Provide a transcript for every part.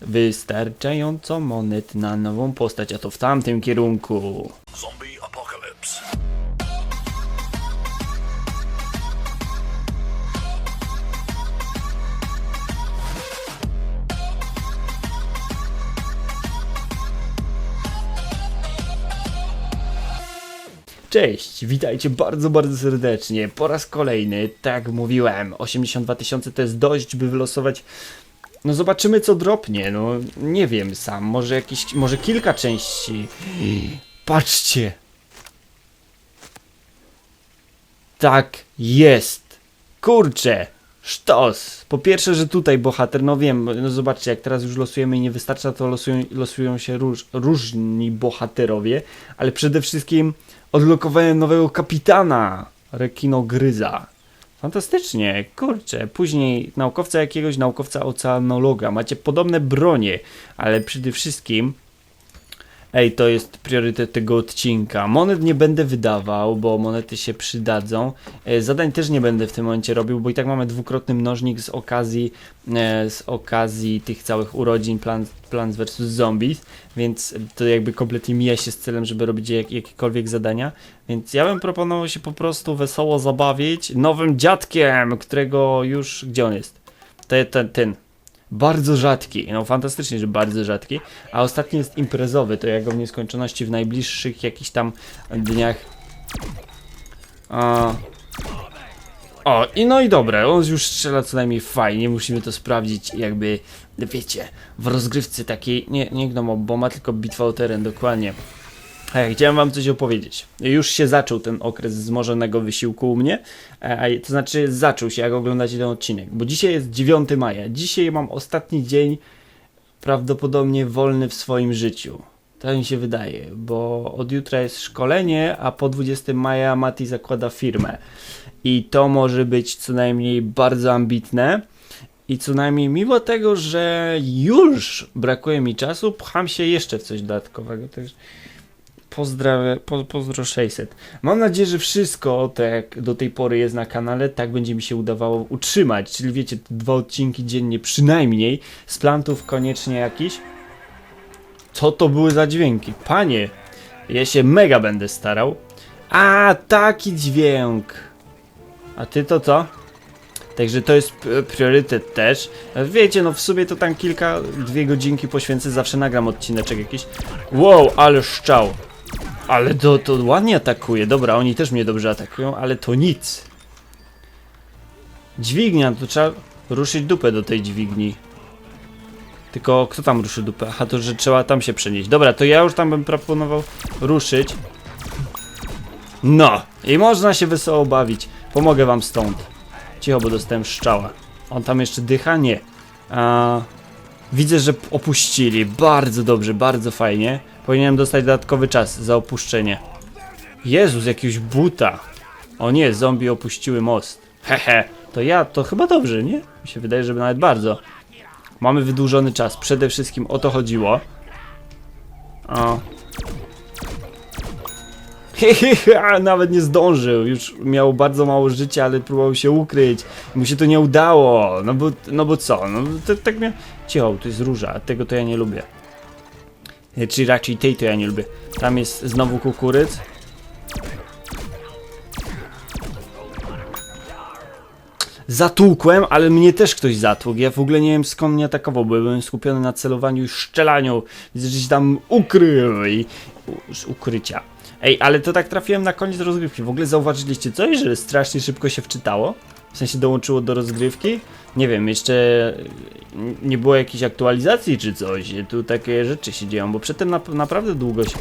wystarczająco monet na nową postać, a to w tamtym kierunku. Zombie apocalypse. Cześć, witajcie bardzo, bardzo serdecznie. Po raz kolejny, tak mówiłem, 82 tysiące to jest dość, by wylosować. No zobaczymy co dropnie, no nie wiem sam, może jakieś, może kilka części. Patrzcie! Tak jest! Kurczę! Sztos! Po pierwsze, że tutaj bohater, no wiem, no zobaczcie, jak teraz już losujemy i nie wystarcza, to losują, losują się róż, różni bohaterowie, ale przede wszystkim odblokowałem nowego kapitana, rekinogryza. Fantastycznie, kurczę. Później naukowca jakiegoś, naukowca oceanologa. Macie podobne bronie, ale przede wszystkim Ej, to jest priorytet tego odcinka. Monet nie będę wydawał, bo monety się przydadzą. E, zadań też nie będę w tym momencie robił, bo i tak mamy dwukrotny mnożnik z okazji e, z okazji tych całych urodzin Plants, vs Zombies, więc to jakby kompletnie mija się z celem, żeby robić jak, jakiekolwiek zadania. Więc ja bym proponował się po prostu wesoło zabawić nowym dziadkiem, którego już... Gdzie on jest? Ten, ten, ten. Bardzo rzadki, no fantastycznie, że bardzo rzadki, a ostatni jest imprezowy, to ja go w nieskończoności w najbliższych jakichś tam dniach. A... O, i no i dobra, on już strzela co najmniej fajnie, musimy to sprawdzić jakby, wiecie, w rozgrywce takiej, nie, nie gnomoboma, tylko bitwa o teren, dokładnie. Ej, chciałem wam coś opowiedzieć. Już się zaczął ten okres wzmożonego wysiłku u mnie, e, to znaczy zaczął się, jak oglądacie ten odcinek, bo dzisiaj jest 9 maja. Dzisiaj mam ostatni dzień prawdopodobnie wolny w swoim życiu. Tak mi się wydaje, bo od jutra jest szkolenie, a po 20 maja Mati zakłada firmę. I to może być co najmniej bardzo ambitne. I co najmniej mimo tego, że już brakuje mi czasu, pcham się jeszcze w coś dodatkowego. Także Pozdrawiam, po, pozdro 600. Mam nadzieję, że wszystko, tak jak do tej pory jest na kanale, tak będzie mi się udawało utrzymać. Czyli wiecie, dwa odcinki dziennie przynajmniej. Z plantów koniecznie jakiś. Co to były za dźwięki? Panie, ja się mega będę starał. A, taki dźwięk. A ty to co? Także to jest priorytet też. Wiecie, no w sumie to tam kilka, dwie godzinki poświęcę, zawsze nagram odcineczek jakiś. Wow, ale szczał. Ale to, to ładnie atakuje. Dobra, oni też mnie dobrze atakują, ale to nic. Dźwignia, to trzeba ruszyć dupę do tej dźwigni. Tylko kto tam ruszy dupę? Aha, to że trzeba tam się przenieść. Dobra, to ja już tam bym proponował ruszyć. No, i można się wesoło bawić. Pomogę wam stąd. Cicho, bo dostałem szczała. On tam jeszcze dycha? Nie. A, widzę, że opuścili. Bardzo dobrze, bardzo fajnie. Powinienem dostać dodatkowy czas za opuszczenie. Jezus, jakiegoś buta. O nie, zombie opuściły most. Hehe, to ja, to chyba dobrze, nie? Mi się wydaje, że nawet bardzo. Mamy wydłużony czas. Przede wszystkim o to chodziło. O. Nawet nie zdążył. Już miał bardzo mało życia, ale próbował się ukryć. Mu się to nie udało. No bo, no bo co? No tak miał. Cicho, to jest róża, tego to ja nie lubię. E, Czy raczej tej to ja nie lubię. Tam jest znowu kukuryc. Zatłukłem, ale mnie też ktoś zatłukł. Ja w ogóle nie wiem skąd mnie atakował, bo byłem skupiony na celowaniu i szczelaniu. Się tam ukrył i z ukrycia. Ej, ale to tak trafiłem na koniec rozgrywki. W ogóle zauważyliście coś, że strasznie szybko się wczytało? W sensie dołączyło do rozgrywki? Nie wiem, jeszcze nie było jakiejś aktualizacji czy coś. Tu takie rzeczy się dzieją, bo przedtem na, naprawdę długo się...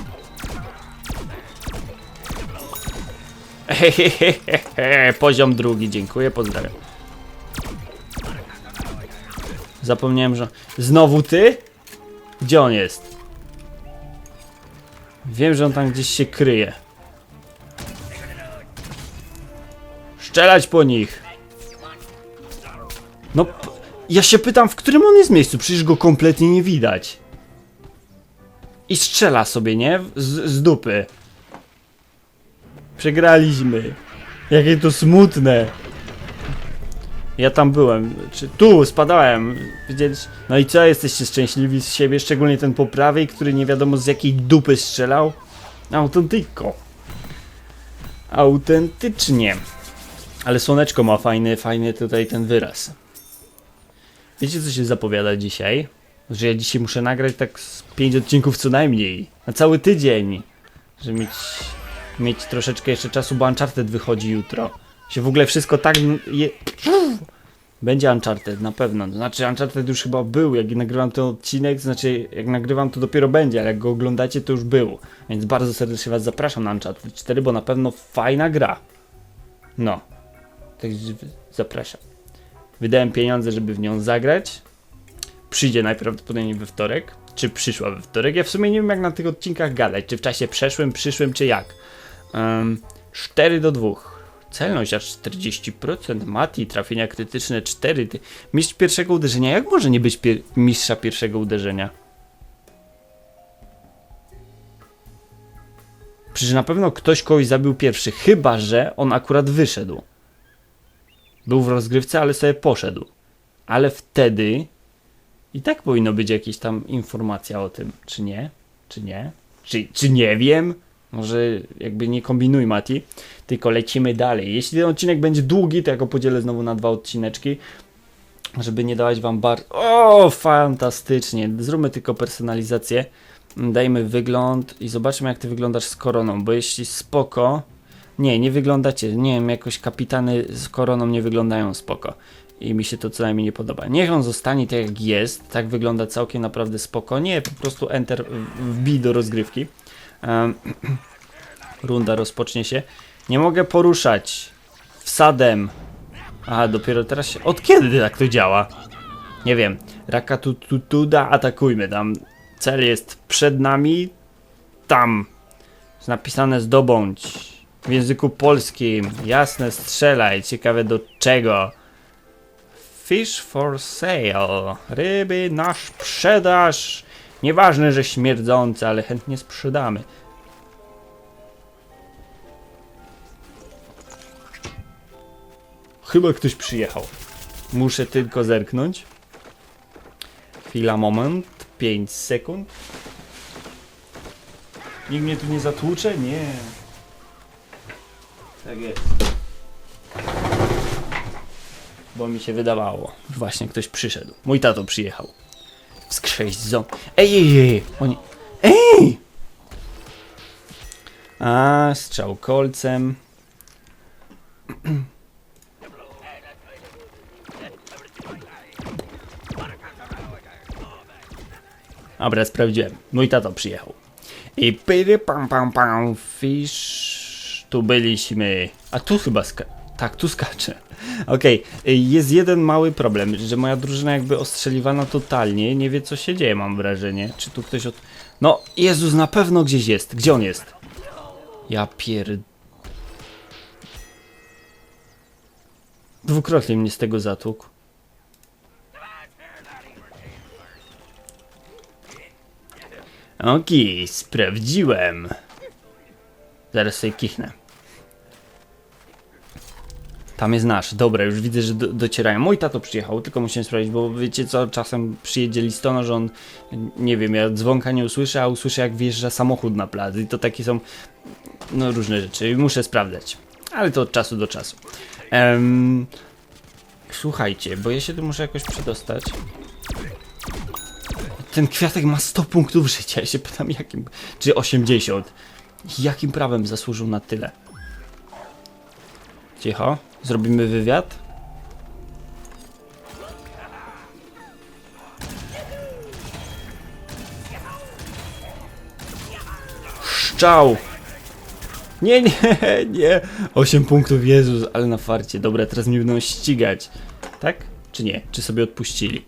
Hehehehe, poziom drugi, dziękuję, pozdrawiam. Zapomniałem, że... Znowu ty? Gdzie on jest? Wiem, że on tam gdzieś się kryje. Szczelać po nich! No, ja się pytam, w którym on jest miejscu? Przecież go kompletnie nie widać. I strzela sobie, nie? Z, z dupy. Przegraliśmy. Jakie to smutne. Ja tam byłem. Czy tu spadałem. Widzieliście? No i co, jesteście szczęśliwi z siebie, szczególnie ten po prawej, który nie wiadomo z jakiej dupy strzelał? Autentyko. Autentycznie. Ale słoneczko ma fajny, fajny tutaj ten wyraz. Wiecie co się zapowiada dzisiaj? Że ja dzisiaj muszę nagrać tak z 5 odcinków co najmniej. Na cały tydzień. Żeby mieć, mieć troszeczkę jeszcze czasu, bo Uncharted wychodzi jutro. Się w ogóle wszystko tak je... Będzie Uncharted, na pewno. Znaczy Uncharted już chyba był, jak nagrywam ten odcinek, znaczy jak nagrywam to dopiero będzie, ale jak go oglądacie to już był. Więc bardzo serdecznie was zapraszam na Uncharted 4, bo na pewno fajna gra. No. Także zapraszam. Wydałem pieniądze, żeby w nią zagrać. Przyjdzie najprawdopodobniej we wtorek. Czy przyszła we wtorek? Ja w sumie nie wiem jak na tych odcinkach gadać. Czy w czasie przeszłym, przyszłym, czy jak. Um, 4 do 2. Celność aż 40%. Mati, trafienia krytyczne 4. Ty. Mistrz pierwszego uderzenia. Jak może nie być pier mistrza pierwszego uderzenia? Przecież na pewno ktoś kogoś zabił pierwszy. Chyba, że on akurat wyszedł. Był w rozgrywce, ale sobie poszedł. Ale wtedy i tak powinno być jakieś tam informacja o tym, czy nie? Czy nie? Czy, czy nie wiem? Może jakby nie kombinuj, Mati, tylko lecimy dalej. Jeśli ten odcinek będzie długi, to ja go podzielę znowu na dwa odcineczki, żeby nie dawać wam bar... O, fantastycznie. Zróbmy tylko personalizację. Dajmy wygląd i zobaczmy, jak ty wyglądasz z koroną, bo jeśli spoko... Nie, nie wyglądacie, nie wiem, jakoś kapitany z koroną nie wyglądają spoko. I mi się to co najmniej nie podoba. Niech on zostanie tak jak jest, tak wygląda całkiem naprawdę spoko. Nie, po prostu enter, wbij do rozgrywki. Em, runda rozpocznie się. Nie mogę poruszać. Wsadem. Aha, dopiero teraz się... Od kiedy tak to działa? Nie wiem. Rakatututuda, atakujmy tam. Cel jest przed nami. Tam. Jest napisane zdobądź. W języku polskim. Jasne, strzelaj. Ciekawe do czego. Fish for sale. Ryby na sprzedaż. Nieważne, że śmierdzące, ale chętnie sprzedamy. Chyba ktoś przyjechał. Muszę tylko zerknąć. Chwila, moment. 5 sekund. Nikt mnie tu nie zatłucze? Nie. Tak jest. Bo mi się wydawało. Właśnie ktoś przyszedł. Mój tato przyjechał. Wskrześć ząb. Ej, ej, ej! Oni... Ej! A, strzał kolcem. Dobra, sprawdziłem. Mój tato przyjechał. I pyry pam pam pam fish. Tu byliśmy. A tu chyba ska... Tak, tu skacze. Okej, y, jest jeden mały problem, że moja drużyna jakby ostrzeliwana totalnie, nie wie co się dzieje, mam wrażenie. Czy tu ktoś od... No, Jezus, na pewno gdzieś jest. Gdzie on jest? Ja pier... Dwukrotnie mnie z tego zatłukł. Okej, sprawdziłem. Zaraz sobie kichnę. Tam jest nasz. Dobra, już widzę, że do, docierają. Mój tato przyjechał, tylko musiałem sprawdzić, bo wiecie co, czasem przyjedzie listonosz, on, nie wiem, ja dzwonka nie usłyszę, a usłyszę jak wjeżdża samochód na plac i to takie są, no różne rzeczy. Muszę sprawdzać. Ale to od czasu do czasu. Em, słuchajcie, bo ja się tu muszę jakoś przedostać. Ten kwiatek ma 100 punktów życia. Ja się pytam jakim, czy 80. Jakim prawem zasłużył na tyle? Cicho. Zrobimy wywiad. Szczał! Nie, nie, nie. 8 punktów, Jezus, ale na farcie. Dobra, teraz mnie będą ścigać. Tak? Czy nie? Czy sobie odpuścili?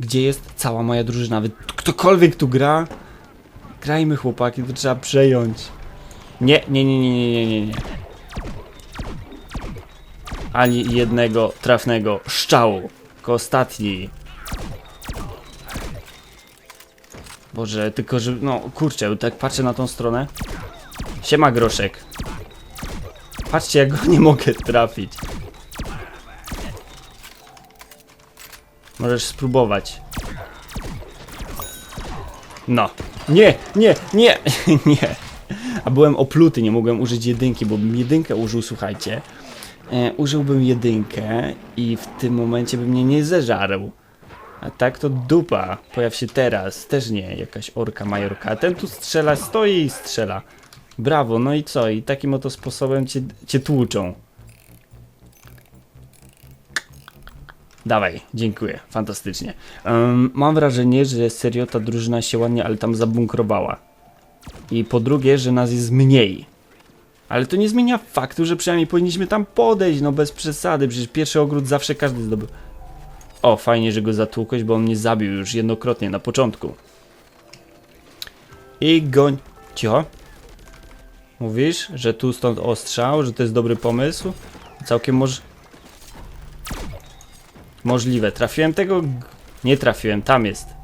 Gdzie jest cała moja drużyna? Wy, ktokolwiek tu gra? Grajmy chłopaki, to trzeba przejąć. Nie, nie, nie, nie, nie, nie, nie. Ani jednego trafnego szczału. Tylko ostatni. Boże, tylko że, no kurczę, tak patrzę na tą stronę. Siema groszek. Patrzcie, jak go nie mogę trafić. Możesz spróbować. No. Nie, nie, nie, nie. A byłem opluty, nie mogłem użyć jedynki, bo bym jedynkę użył, słuchajcie. E, użyłbym jedynkę i w tym momencie by mnie nie zeżarł. A tak to dupa. Pojaw się teraz. Też nie, jakaś orka majorka. Ten tu strzela, stoi i strzela. Brawo, no i co? I takim oto sposobem cię, cię tłuczą. Dawaj, dziękuję, fantastycznie. Em, mam wrażenie, że serio ta drużyna się ładnie, ale tam zabunkrowała. I po drugie, że nas jest mniej. Ale to nie zmienia faktu, że przynajmniej powinniśmy tam podejść, no bez przesady. Przecież pierwszy ogród zawsze każdy zdobył. O, fajnie, że go zatłukłeś, bo on mnie zabił już jednokrotnie na początku. I goń... Cicho. Mówisz, że tu stąd ostrzał, że to jest dobry pomysł? Całkiem moż... Możliwe. Trafiłem tego... Nie trafiłem, tam jest.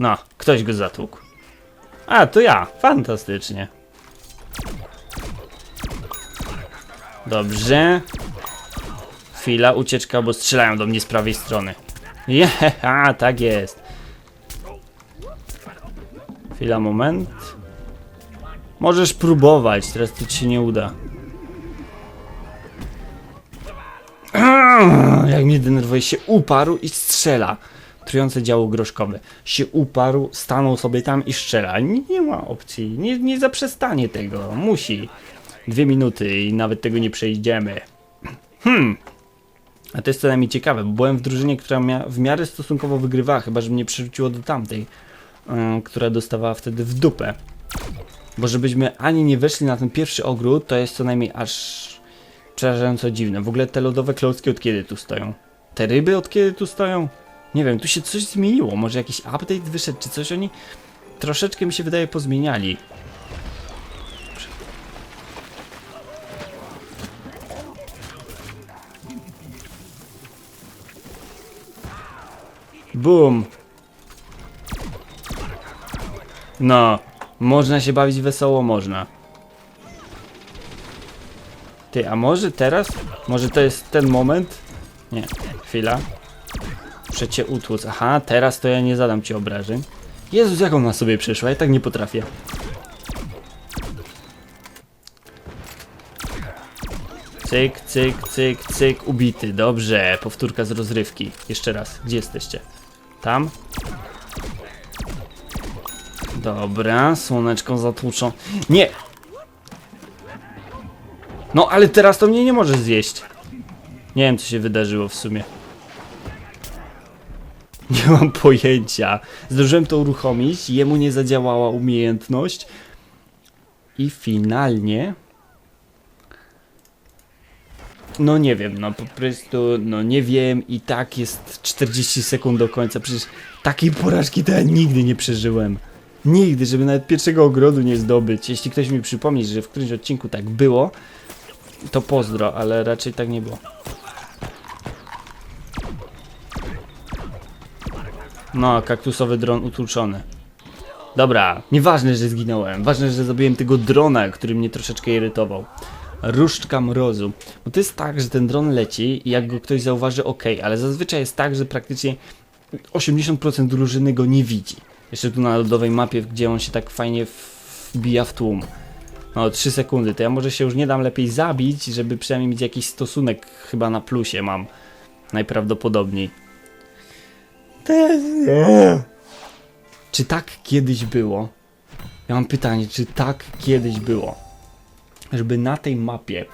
No, ktoś go zatłukł. A, to ja. Fantastycznie. Dobrze. Chwila, ucieczka, bo strzelają do mnie z prawej strony. Jeha, tak jest. Chwila, moment. Możesz próbować, teraz to ci się nie uda. Jak mnie denerwuje, się uparł i strzela. Trujące działo groszkowe. Się uparł, stanął sobie tam i strzela. Nie, nie ma opcji, nie, nie zaprzestanie tego. Musi. Dwie minuty i nawet tego nie przejdziemy. Hmm. A to jest co najmniej ciekawe, bo byłem w drużynie, która mia w miarę stosunkowo wygrywała, chyba że mnie przerzuciło do tamtej, yy, która dostawała wtedy w dupę. Bo żebyśmy ani nie weszli na ten pierwszy ogród, to jest co najmniej aż przerażająco dziwne. W ogóle te lodowe klocki od kiedy tu stoją? Te ryby od kiedy tu stoją? Nie wiem, tu się coś zmieniło. Może jakiś update wyszedł, czy coś oni troszeczkę mi się wydaje pozmieniali. Boom. No, można się bawić wesoło, można. Ty, a może teraz? Może to jest ten moment? Nie, chwila. Muszę cię utłuc. Aha, teraz to ja nie zadam ci obrażeń. Jezus, jak ona sobie przyszła? Ja tak nie potrafię. Cyk, cyk, cyk, cyk, ubity. Dobrze, powtórka z rozrywki. Jeszcze raz, gdzie jesteście? Tam? Dobra, słoneczko zatłuczą. Nie! No, ale teraz to mnie nie może zjeść. Nie wiem, co się wydarzyło w sumie. Nie mam pojęcia. Zdążyłem to uruchomić, jemu nie zadziałała umiejętność. I finalnie. No nie wiem, no po prostu, no nie wiem i tak jest 40 sekund do końca. Przecież takiej porażki to ja nigdy nie przeżyłem. Nigdy, żeby nawet pierwszego ogrodu nie zdobyć. Jeśli ktoś mi przypomni, że w którymś odcinku tak było, to pozdro, ale raczej tak nie było. No, kaktusowy dron utłuczony. Dobra, nieważne, że zginąłem. Ważne, że zabiłem tego drona, który mnie troszeczkę irytował. Różdżka mrozu. Bo to jest tak, że ten dron leci i jak go ktoś zauważy, ok, ale zazwyczaj jest tak, że praktycznie 80% drużyny go nie widzi. Jeszcze tu na lodowej mapie, gdzie on się tak fajnie wbija w tłum. No, 3 sekundy, to ja może się już nie dam lepiej zabić, żeby przynajmniej mieć jakiś stosunek chyba na plusie mam. Najprawdopodobniej. Czy tak kiedyś było? Ja mam pytanie, czy tak kiedyś było? Żeby na tej mapie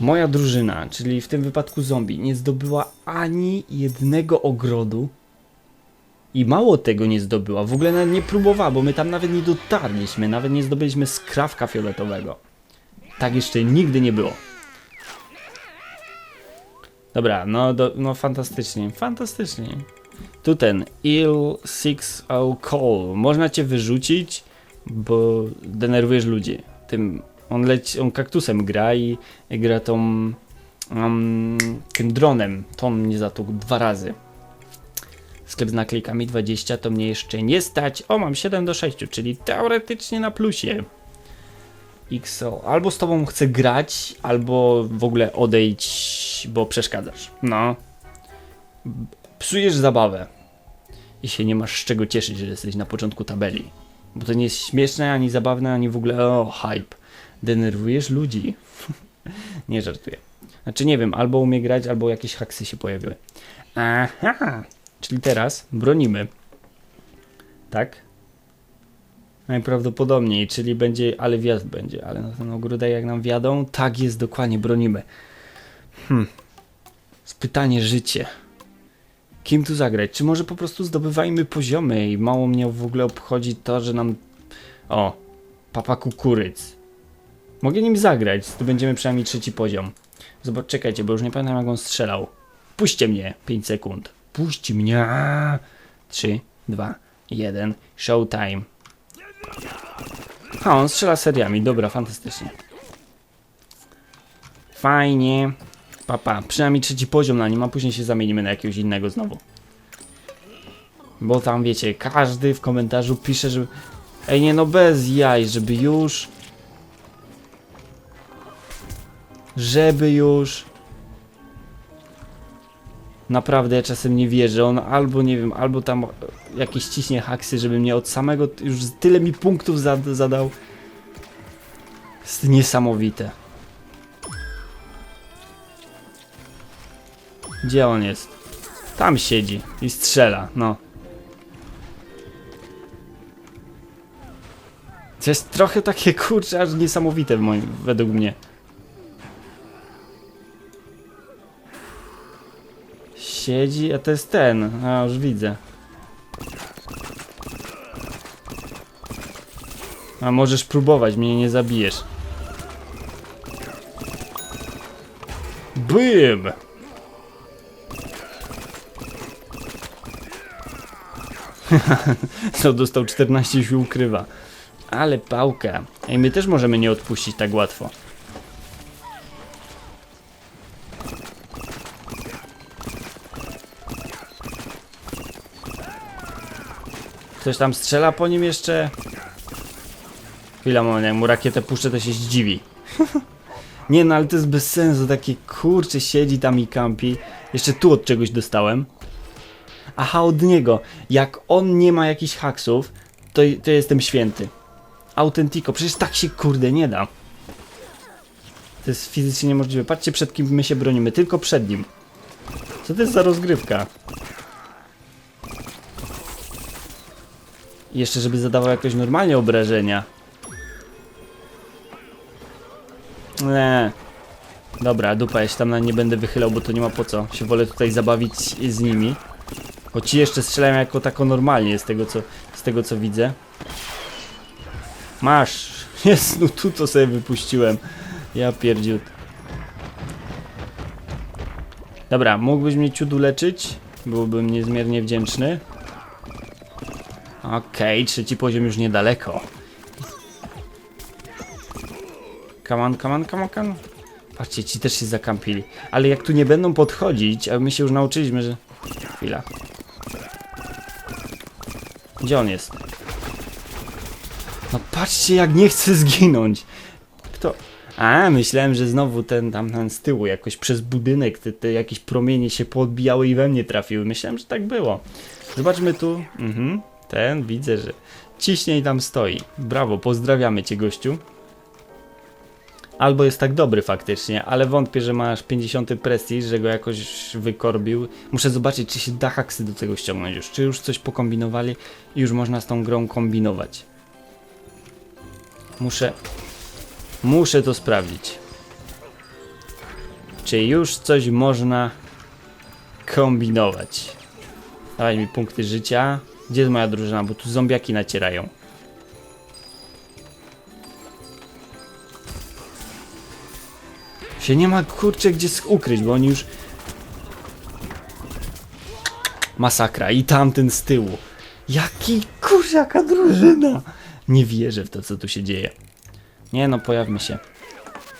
moja drużyna, czyli w tym wypadku zombie, nie zdobyła ani jednego ogrodu i mało tego nie zdobyła, w ogóle nawet nie próbowała, bo my tam nawet nie dotarliśmy, nawet nie zdobyliśmy skrawka fioletowego. Tak jeszcze nigdy nie było. Dobra, no, do, no fantastycznie, fantastycznie. Tu ten Il Six Call. Można cię wyrzucić, bo denerwujesz ludzi. Tym on leci, on kaktusem gra i gra tą um, tym dronem. To on mnie zatukł dwa razy. Sklep z naklejkami 20 to mnie jeszcze nie stać. O, mam 7 do 6, czyli teoretycznie na plusie. XO. Albo z tobą chcę grać, albo w ogóle idź, bo przeszkadzasz. No. Psujesz zabawę. I się nie masz z czego cieszyć, że jesteś na początku tabeli. Bo to nie jest śmieszne, ani zabawne, ani w ogóle o, hype. Denerwujesz ludzi. nie żartuję. Znaczy nie wiem, albo umie grać, albo jakieś haksy się pojawiły. Aha! Czyli teraz bronimy. Tak? Najprawdopodobniej, czyli będzie, ale wjazd będzie, ale na ten ogródek jak nam wiadą, tak jest dokładnie, bronimy. Hmm. Spytanie życie. Kim tu zagrać? Czy może po prostu zdobywajmy poziomy i mało mnie w ogóle obchodzi to, że nam... O, papa kukuryc. Mogę nim zagrać, zdobędziemy przynajmniej trzeci poziom. Zobacz, czekajcie, bo już nie pamiętam jak on strzelał. Puśćcie mnie, 5 sekund. Puść mnie. 3, 2, 1, showtime. A, on strzela seriami, dobra, fantastycznie. Fajnie. Papa, przynajmniej trzeci poziom na nim, a później się zamienimy na jakiegoś innego znowu. Bo tam wiecie, każdy w komentarzu pisze, że. Ej, nie no, bez jaj, żeby już. Żeby już. Naprawdę ja czasem nie wierzę. On albo nie wiem, albo tam jakieś ciśnie haksy, żeby mnie od samego już tyle mi punktów zad zadał. Jest niesamowite. Gdzie on jest? Tam siedzi i strzela, no. To jest trochę takie kurcze, aż niesamowite w moim, według mnie. Siedzi, a to jest ten. A już widzę. A możesz próbować, mnie nie zabijesz. Bym! Co dostał 14 i się ukrywa. Ale pałka. Ej, my też możemy nie odpuścić tak łatwo. Ktoś tam strzela po nim jeszcze? Chwila, moment, jak mu rakietę puszczę, to się zdziwi. Nie no, ale to jest bez sensu, takie kurcze siedzi tam i kampi. Jeszcze tu od czegoś dostałem. Aha, od niego. Jak on nie ma jakichś haksów, to, to jestem święty. Autentico, przecież tak się kurde nie da. To jest fizycznie niemożliwe. Patrzcie przed kim my się bronimy, tylko przed nim. Co to jest za rozgrywka? Jeszcze żeby zadawał jakoś normalnie obrażenia. Nie. Dobra, dupa, ja się tam na nie będę wychylał, bo to nie ma po co. Się wolę tutaj zabawić z nimi. Bo ci jeszcze strzelają jako tako normalnie, z tego co, z tego co widzę. Masz! Jest, no tu to sobie wypuściłem. Ja pierdziut. Dobra, mógłbyś mnie ciudu leczyć? Byłbym niezmiernie wdzięczny. Okej, trzeci poziom już niedaleko. Come on, come on, come on, come on. Patrzcie, ci też się zakampili. Ale jak tu nie będą podchodzić, a my się już nauczyliśmy, że... Chwila. Gdzie on jest? No patrzcie, jak nie chce zginąć. Kto? A, myślałem, że znowu ten tam ten z tyłu, jakoś przez budynek, te, te jakieś promienie się poodbijały i we mnie trafiły. Myślałem, że tak było. Zobaczmy tu. Mhm. Ten, widzę, że ciśniej tam stoi. Brawo, pozdrawiamy cię, gościu. Albo jest tak dobry faktycznie, ale wątpię, że masz 50 prestiż, że go jakoś wykorbił. Muszę zobaczyć, czy się da haksy do tego ściągnąć już. Czy już coś pokombinowali i już można z tą grą kombinować. Muszę... Muszę to sprawdzić. Czy już coś można kombinować. Dawaj mi punkty życia. Gdzie jest moja drużyna? Bo tu zombiaki nacierają. Się nie ma kurczę gdzie ukryć, bo oni już. Masakra i tamten z tyłu. Jaki kurczę, jaka drużyna! Nie wierzę w to, co tu się dzieje. Nie no, pojawmy się.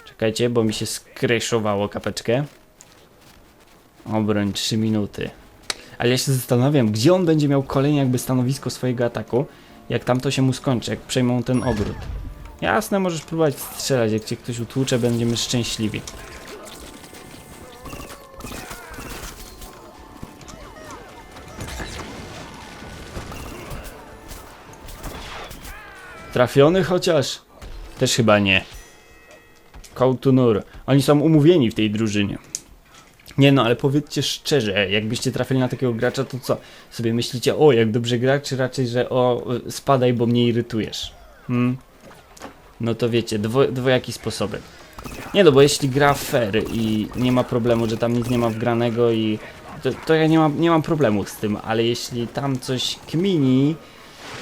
Czekajcie, bo mi się skryszowało kapeczkę. Obroń 3 minuty. Ale ja się zastanawiam, gdzie on będzie miał kolejne jakby stanowisko swojego ataku, jak tamto się mu skończy, jak przejmą ten ogród. Jasne, możesz próbować strzelać. Jak cię ktoś utłucze, będziemy szczęśliwi. Trafiony chociaż? Też chyba nie. Kołtunur. Oni są umówieni w tej drużynie. Nie no, ale powiedzcie szczerze, jakbyście trafili na takiego gracza, to co? Sobie myślicie, o jak dobrze gra, czy raczej, że o spadaj, bo mnie irytujesz? Hmm? No to wiecie, dwo, dwojaki sposoby. Nie no, bo jeśli gra fair i nie ma problemu, że tam nic nie ma wgranego i to, to ja nie mam, nie mam problemu z tym, ale jeśli tam coś kmini,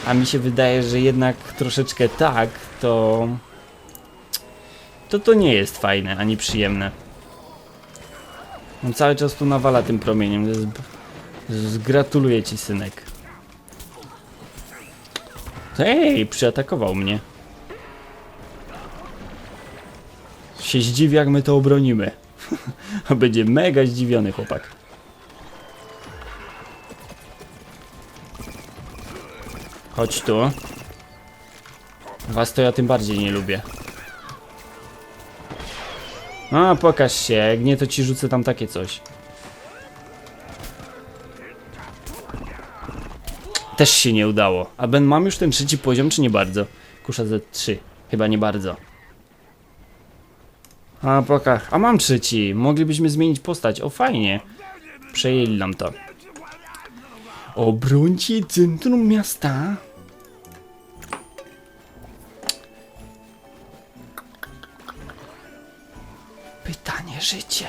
a mi się wydaje, że jednak troszeczkę tak, to to to nie jest fajne ani przyjemne. On cały czas tu nawala tym promieniem. To jest, gratuluję ci, synek. Ej, przyatakował mnie. Się zdziwi, jak my to obronimy. Będzie mega zdziwiony chłopak. Chodź tu. Was to ja tym bardziej nie lubię. A, pokaż się, jak nie to ci rzucę tam takie coś. Też się nie udało. A Ben, mam już ten trzeci poziom, czy nie bardzo? Kusza Z3. Chyba nie bardzo. A, pokaż. A mam trzeci. Moglibyśmy zmienić postać. O, fajnie. Przejęli nam to. Obrońcie centrum miasta. Pytanie życie.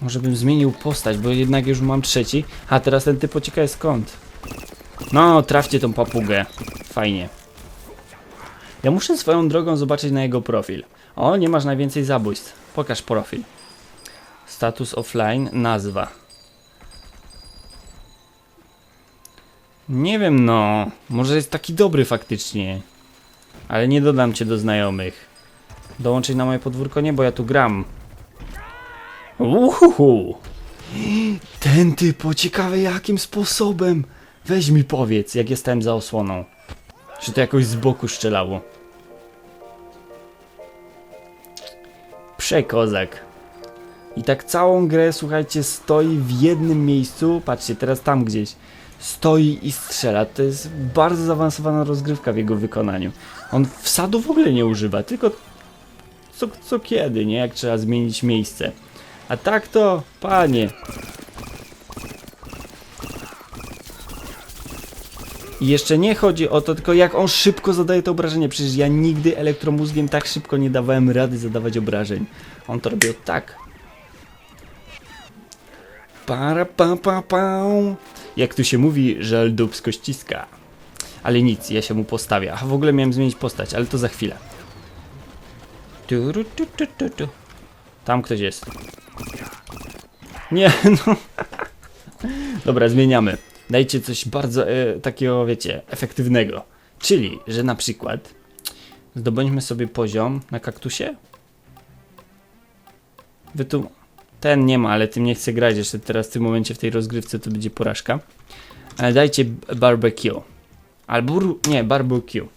Może bym zmienił postać, bo jednak już mam trzeci. A teraz ten typ ocieka skąd? No, trafcie tą papugę. Fajnie. Ja muszę swoją drogą zobaczyć na jego profil. O, nie masz najwięcej zabójstw. Pokaż profil. Status offline, nazwa. Nie wiem, no. Może jest taki dobry faktycznie. Ale nie dodam cię do znajomych. Dołączyć na moje podwórko? Nie, bo ja tu gram. Uhuhu. Ten typ, ciekawe jakim sposobem. Weź mi powiedz, jak jestem za osłoną. Czy to jakoś z boku strzelało? Przekozak. I tak całą grę, słuchajcie, stoi w jednym miejscu. Patrzcie, teraz tam gdzieś. Stoi i strzela. To jest bardzo zaawansowana rozgrywka w jego wykonaniu. On wsadu w ogóle nie używa, tylko co, co kiedy, nie? Jak trzeba zmienić miejsce. A tak to, panie. I jeszcze nie chodzi o to, tylko jak on szybko zadaje to obrażenie. Przecież ja nigdy elektromózgiem tak szybko nie dawałem rady zadawać obrażeń. On to robi o tak. Para pa pa pa. Jak tu się mówi, żel dupsko ściska. Ale nic, ja się mu postawię. A w ogóle miałem zmienić postać, ale to za chwilę. Tam ktoś jest. Nie, no. Dobra, zmieniamy. Dajcie coś bardzo e, takiego, wiecie, efektywnego. Czyli, że na przykład zdobądźmy sobie poziom na kaktusie. Wy tu. Ten nie ma, ale tym nie chcę grać jeszcze teraz w tym momencie w tej rozgrywce to będzie porażka. Ale dajcie barbecue. Albo nie, barbecue.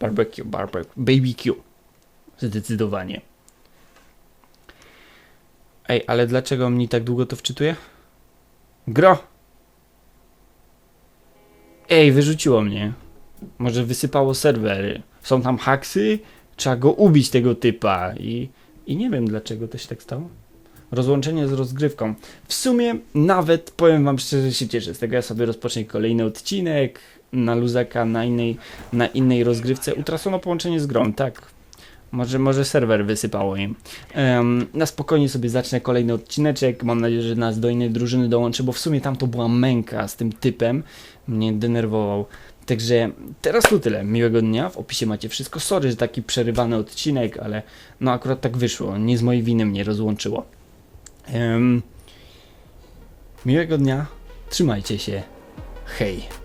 Barbecue, barbecue, BBQ. Zdecydowanie. Ej, ale dlaczego mnie tak długo to wczytuje? Gro! Ej, wyrzuciło mnie. Może wysypało serwery. Są tam haksy? Trzeba go ubić tego typa i... I nie wiem dlaczego to się tak stało. Rozłączenie z rozgrywką. W sumie nawet powiem wam szczerze, że się cieszę z tego. Ja sobie rozpocznę kolejny odcinek na luzaka, na innej, na innej rozgrywce. Utracono połączenie z grą, tak. Może, może serwer wysypało im. Em, na spokojnie sobie zacznę kolejny odcineczek. Mam nadzieję, że nas do innej drużyny dołączy, bo w sumie tam to była męka z tym typem. Mnie denerwował. Także teraz to tyle. Miłego dnia. W opisie macie wszystko. Sorry, że taki przerywany odcinek, ale no akurat tak wyszło. Nie z mojej winy mnie rozłączyło. Em, miłego dnia. Trzymajcie się. Hej.